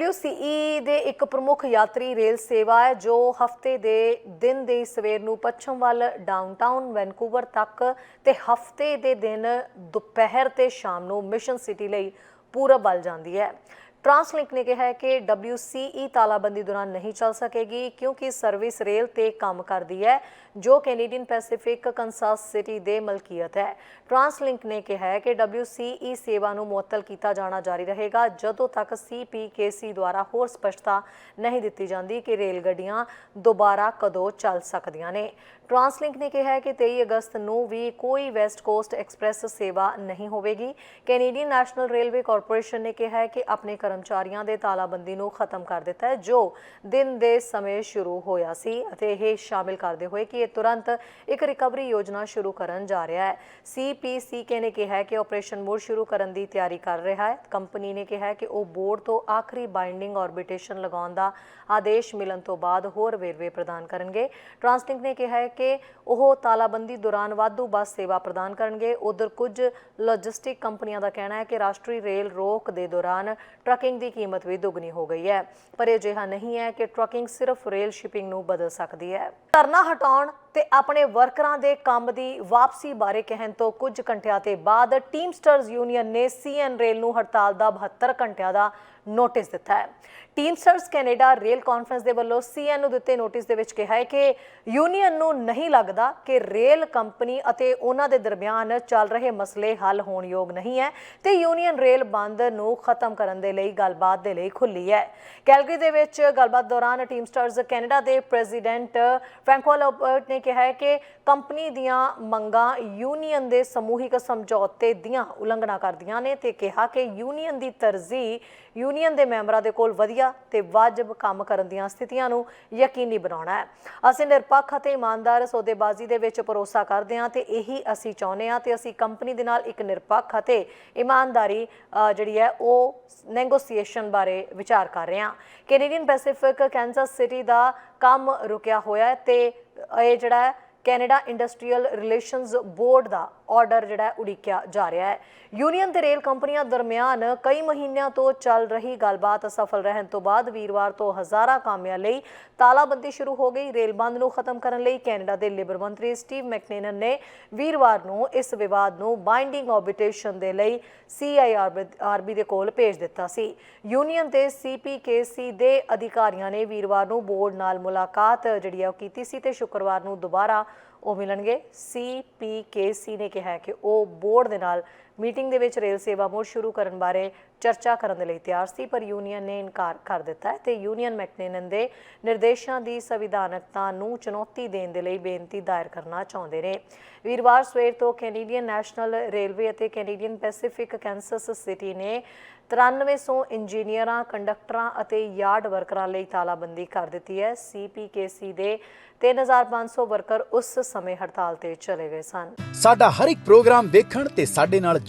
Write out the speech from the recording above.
WCE ਦੇ ਇੱਕ ਪ੍ਰਮੁੱਖ ਯਾਤਰੀ ਰੇਲ ਸੇਵਾ ਹੈ, ਜੋ ਹਫ਼ਤੇ ਦੇ ਦਿਨ ਦੇ ਸਵੇਰ ਨੂੰ ਪੱਛਮ ਵੱਲ ਡਾਊਨਟਾਊਨ ਵੈਨਕੂਵਰ ਤੱਕ ਤੇ ਹਫ਼ਤੇ ਦੇ ਦਿਨ ਦੁਪਹਿਰ ਤੇ ਸ਼ਾਮ ਨੂੰ ਮਿਸ਼ਨ ਸਿਟੀ ਲਈ ਪੂਰਬ ਵੱਲ ਜਾਂਦੀ ਹੈ। ਟਰਾਂਸਲਿੰਕ ਨੇ ਕਿਹਾ ਹੈ ਕਿ WCE ਤਾਲਾਬੰਦੀ ਦੌਰਾਨ ਨਹੀਂ ਚੱਲ ਸਕੇਗੀ ਕਿਉਂਕਿ ਸਰਵਿਸ ਰੇਲ ਤੇ ਕੰਮ ਕਰਦੀ ਹੈ, ਜੋ ਕੈਨੇਡੀਅਨ ਪੈਸੀਫਿਕ ਕੰਸਾਸ ਸਿਟੀ ਦੇ ਮਲਕੀਅਤ ਹੈ। ਟਰਾਂਸਲਿੰਕ ਨੇ ਕਿਹਾ ਹੈ ਕਿ WCE ਸੇਵਾ ਨੂੰ ਮੁਅੱਤਲ ਕੀਤਾ ਜਾਣਾ ਜਾਰੀ ਰਹੇਗਾ, ਜਦੋਂ ਤੱਕ CPKC ਦੁਆਰਾ ਹੋਰ ਸਪਸ਼ਟਤਾ ਨਹੀਂ ਦਿੱਤੀ ਜਾਂਦੀ ਕਿ ਰੇਲ ਗੱਡੀਆਂ ਦੁਬਾਰਾ ਕਦੋਂ ਚੱਲ ਸਕਦੀਆਂ ਨੇ। ਟਰਾਂਸਲਿੰਕ ਨੇ ਕਿਹਾ ਹੈ ਕਿ 23 ਅਗਸਤ ਨੂੰ ਵੀ ਕੋਈ ਵੈਸਟ ਕੋਸਟ ਐਕਸਪ੍ਰੈਸ ਸੇਵਾ ਨਹੀਂ ਹੋਵੇਗੀ। ਕੈਨੇਡੀਅਨ ਨੈਸ਼ਨਲ ਰੇਲਵੇ ਕਾਰਪੋਰੇਸ਼ਨ ਨੇ ਕਿਹਾ ਹੈ ਕਿ ਆਪਣੇ ਕਰਮਚਾਰੀਆਂ ਦੇ ਤਾਲਾਬੰਦੀ ਨੂੰ ਖਤਮ ਕਰ ਦਿੱਤਾ ਹੈ, ਜੋ ਦਿਨ ਦੇ ਸਮੇਂ ਸ਼ੁਰੂ ਹੋਇਆ ਸੀ ਅਤੇ ਇਹ ਸ਼ਾਮਿਲ ਕਰਦੇ ਹੋਏ ਕਿ ਇਹ ਤੁਰੰਤ ਇੱਕ ਰਿਕਵਰੀ ਯੋਜਨਾ ਸ਼ੁਰੂ ਕਰਨ ਜਾ ਰਿਹਾ ਹੈ। ਸੀਪੀਸੀਕੇ ਨੇ ਕਿਹਾ ਕਿ ਆਪਰੇਸ਼ਨ ਮੋਡ ਸ਼ੁਰੂ ਕਰਨ ਦੀ ਤਿਆਰੀ ਕਰ ਰਿਹਾ ਹੈ। ਕੰਪਨੀ ਨੇ ਕਿਹਾ ਕਿ ਉਹ ਬੋਰਡ ਤੋਂ ਆਖਰੀ ਬਾਈਂਡਿੰਗ ਆਰਬਿਟੇਸ਼ਨ ਲਗਾਉਣ ਦਾ ਆਦੇਸ਼ ਮਿਲਣ ਤੋਂ ਬਾਅਦ ਹੋਰ ਵੇਰਵੇ ਪ੍ਰਦਾਨ ਕਰਨਗੇ। ਟਰਾਂਸਲਿੰਕ ਨੇ ਕਿਹਾ ਹੈ ਕਿ ਉਹ ਤਾਲਾਬੰਦੀ ਦੌਰਾਨ ਵਾਧੂ ਬੱਸ ਸੇਵਾ ਪ੍ਰਦਾਨ ਕਰਨਗੇ। ਉਧਰ ਕੁਝ ਲੌਜਿਸਟਿਕ ਕੰਪਨੀਆਂ ਦਾ ਕਹਿਣਾ ਹੈ ਕਿ ਰਾਸ਼ਟਰੀ ਰੇਲ ਰੋਕ ਦੇ ਦੌਰਾਨ ਟਰੱਕ ਟਰਕਿੰਗ ਦੀ ਕੀਮਤ ਵੀ ਦੁੱਗਣੀ ਹੋ ਗਈ ਹੈ। ਪਰ ਇਹ ਅਜਿਹਾ ਨਹੀਂ ਹੈ ਕਿ ਟਰੱਕਿੰਗ ਸਿਰਫ ਰੇਲ ਸ਼ਿਪਿੰਗ ਨੂੰ ਬਦਲ ਸਕਦੀ ਹੈ। ਧਰਨਾ ਹਟਾਉਣ ਤੇ ਆਪਣੇ ਵਰਕਰਾਂ ਦੇ ਕੰਮ ਦੀ ਵਾਪਸੀ ਬਾਰੇ ਕਹਿਣ ਤੋਂ ਕੁਝ ਘੰਟਿਆਂ ਤੇ ਬਾਅਦ ਟੀਮਸਟਰਸ ਯੂਨੀਅਨ ਨੇ ਸੀਐਨ ਰੇਲ ਨੂੰ ਹੜਤਾਲ ਦਾ 72 ਘੰਟਿਆਂ ਦਾ ਨੋਟਿਸ ਦਿੱਤਾ ਹੈ। ਟੀਮਸਟਰਸ ਕੈਨੇਡਾ ਰੇਲ ਕਾਨਫਰੰਸ ਦੇ ਵੱਲੋਂ ਸੀਐਨ ਨੂੰ ਦਿੱਤੇ ਨੋਟਿਸ ਦੇ ਵਿੱਚ ਕਿਹਾ ਹੈ ਕਿ ਯੂਨੀਅਨ ਨੂੰ ਨਹੀਂ ਲੱਗਦਾ ਕਿ ਰੇਲ ਕੰਪਨੀ ਅਤੇ ਉਹਨਾਂ ਦੇ ਦਰਮਿਆਨ ਚੱਲ ਰਹੇ ਮਸਲੇ ਹੱਲ ਹੋਣ ਯੋਗ ਨਹੀਂ ਹੈ ਤੇ ਯੂਨੀਅਨ ਰੇਲ ਬੰਦ ਨੂੰ ਖਤਮ ਕਰਨ ਦੇ ਲਈ ਗੱਲਬਾਤ ਦੇ ਲਈ ਖੁੱਲੀ ਹੈ। ਕੈਲਗਰੀ ਦੇ ਵਿੱਚ ਗੱਲਬਾਤ ਦੌਰਾਨ ਟੀਮਸਟਰਸ ਕੈਨੇਡਾ ਦੇ ਪ੍ਰੈਜ਼ੀਡੈਂਟ ਫ੍ਰੈਂਕੋ ਲੋਬਰਟ ਨੇ ਕਿਹਾ ਹੈ ਕਿ ਕੰਪਨੀ ਦੀਆਂ ਮੰਗਾਂ ਯੂਨੀਅਨ ਦੇ ਸਮੂਹਿਕ ਸਮਝੌਤੇ ਦੀਆਂ ਉਲੰਘਣਾ ਕਰਦੀਆਂ ਨੇ ਤੇ ਕਿਹਾ ਕਿ ਯੂਨੀਅਨ ਦੀ ਤਰਜੀਹ ਯੂਨੀਅਨ ਦੇ ਮੈਂਬਰਾਂ ਦੇ ਕੋਲ ਵਧੀਆ ਤੇ ਵਾਜਬ ਕੰਮ ਕਰਨ ਦੀਆਂ ਸਥਿਤੀਆਂ ਨੂੰ ਯਕੀਨੀ ਬਣਾਉਣਾ ਹੈ। ਅਸੀਂ ਨਿਰਪੱਖ ਅਤੇ ਇਮਾਨਦਾਰ ਸੌਦੇਬਾਜ਼ੀ ਦੇ ਵਿੱਚ ਭਰੋਸਾ ਕਰਦੇ ਹਾਂ ਤੇ ਇਹੀ ਅਸੀਂ ਚਾਹੁੰਦੇ ਹਾਂ ਤੇ ਅਸੀਂ ਕੰਪਨੀ ਦੇ ਨਾਲ ਇੱਕ ਨਿਰਪੱਖ ਅਤੇ ਇਮਾਨਦਾਰੀ ਜਿਹੜੀ ਹੈ ਉਹ ਨੈਗੋਸੀਏਸ਼ਨ ਬਾਰੇ ਵਿਚਾਰ ਕਰ ਰਹੇ ਹਾਂ। ਕੈਨੇਡੀਅਨ ਪੈਸੀਫਿਕ ਕੈਂਸਸ ਸਿਟੀ ਦਾ ਕੰਮ ਰੁਕਿਆ ਹੋਇਆ ਹੈ ਤੇ ਇਹ ਜਿਹੜਾ ਕੈਨੇਡਾ ਇੰਡਸਟਰੀਅਲ ਰਿਲੇਸ਼ਨਸ ਬੋਰਡ ਦਾ ਆਰਡਰ ਜਿਹੜਾ ਉਡੀਕਿਆ ਜਾ ਰਿਹਾ ਹੈ। ਯੂਨੀਅਨ ਤੇ ਰੇਲ ਕੰਪਨੀਆਂ ਦਰਮਿਆਨ ਕਈ ਮਹੀਨਿਆਂ ਤੋਂ ਚੱਲ ਰਹੀ ਗੱਲਬਾਤ ਅਸਫਲ ਰਹਿਣ ਤੋਂ ਬਾਅਦ ਵੀਰਵਾਰ ਤੋਂ ਹਜ਼ਾਰਾਂ ਕਾਮਿਆਂ ਲਈ ਤਾਲਾਬੰਦੀ ਸ਼ੁਰੂ ਹੋ ਗਈ। ਰੇਲ ਬੰਦ ਨੂੰ ਖਤਮ ਕਰਨ ਲਈ ਕੈਨੇਡਾ ਦੇ ਲਿਬਰ ਮੰਤਰੀ ਸਟੀਵ ਮੈਕਨੇਨਨ ਨੇ ਵੀਰਵਾਰ ਨੂੰ ਇਸ ਵਿਵਾਦ ਨੂੰ ਬਾਈਂਡਿੰਗ ਆਰਬਿਟ੍ਰੇਸ਼ਨ ਦੇ ਲਈ ਸੀਆਈਆਰਬੀ ਦੇ ਕੋਲ ਭੇਜ ਦਿੱਤਾ ਸੀ। ਯੂਨੀਅਨ ਤੇ ਸੀਪੀਕੇਸੀ ਦੇ ਅਧਿਕਾਰੀਆਂ ਨੇ ਵੀਰਵਾਰ ਨੂੰ ਬੋਰਡ ਨਾਲ ਮੁਲਾਕਾਤ ਜਿਹੜੀ ਹੈ ਉਹ ਕੀਤੀ ਸੀ ਤੇ ਸ਼ੁੱਕਰਵਾਰ ਨੂੰ ਦੁਬਾਰਾ ਉਹ ਮਿਲਣਗੇ। ਸੀਪੀਕੇਸੀ ਨੇ ਕਿਹਾ ਹੈ ਕਿ ਉਹ ਬੋਰਡ ਦੇ ਨਾਲ ਮੀਟਿੰਗ ਦੇ ਵਿੱਚ ਰੇਲ ਸੇਵਾ ਮੁੜ ਸ਼ੁਰੂ ਕਰਨ ਬਾਰੇ ਚਰਚਾ ਕਰਨ ਦੇ ਲਈ ਤਿਆਰ ਸੀ, ਪਰ ਯੂਨੀਅਨ ਨੇ ਇਨਕਾਰ ਕਰ ਦਿੱਤਾ ਹੈ ਤੇ ਯੂਨੀਅਨ ਮੈਕਨੇਨਨ ਦੇ ਨਿਰਦੇਸ਼ਾਂ ਦੀ ਸੰਵਿਧਾਨਕਤਾ ਨੂੰ ਚੁਣੌਤੀ ਦੇਣ ਦੇ ਲਈ ਬੇਨਤੀ ਦਾਇਰ ਕਰਨਾ ਚਾਹੁੰਦੇ ਨੇ। ਵੀਰਵਾਰ ਸਵੇਰ ਤੋਂ ਕੈਨੇਡੀਅਨ ਨੈਸ਼ਨਲ ਰੇਲਵੇ ਅਤੇ ਕੈਨੇਡੀਅਨ ਪੈਸੀਫਿਕ ਕੈਂਸਸ ਸਿਟੀ ਨੇ 9300 ਇੰਜੀਨੀਅਰਾਂ, ਕੰਡਕਟਰਾਂ ਅਤੇ ਯਾਰਡ ਵਰਕਰਾਂ ਲਈ ਤਾਲਾਬੰਦੀ ਕਰ ਦਿੱਤੀ ਹੈ। ਸੀਪੀਕੇਸੀ ਦੇ 3500 ਵਰਕਰ ਉਸ ਸਮੇਂ ਹੜਤਾਲ ਤੇ ਚਲੇ ਗਏ ਸਨ। ਸਾਡਾ ਹਰ ਇੱਕ ਪ੍ਰੋਗਰਾਮ ਦੇਖਣ ਤੇ ਸਾਡੇ ਨਾਲ